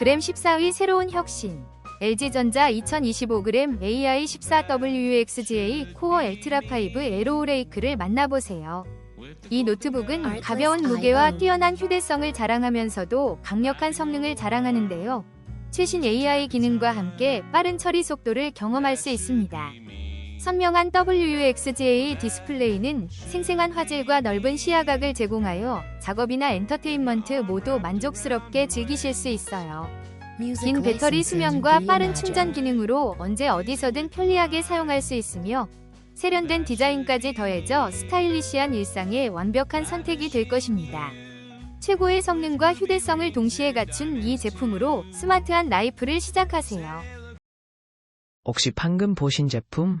14의 새로운 혁신. LG전자 2025g AI14WXGA 코어 엘트라 5 에로우레이크를 만나보세요. 이 노트북은 가벼운 무게와 뛰어난 휴대성을 자랑하면서도 강력한 성능을 자랑하는데요. 최신 AI 기능과 함께 빠른 처리 속도를 경험할 수 있습니다. 선명한 WXGA 디스플레이는 생생한 화질과 넓은 시야각을 제공하여 작업이나 엔터테인먼트 모두 만족스럽게 즐기실 수 있어요. 긴 배터리 수명과 빠른 충전 기능으로 언제 어디서든 편리하게 사용할 수 있으며 세련된 디자인까지 더해져 스타일리시한 일상의 완벽한 선택이 될 것입니다. 최고의 성능과 휴대성을 동시에 갖춘 이 제품으로 스마트한 라이프를 시작하세요. 혹시 방금 보신 제품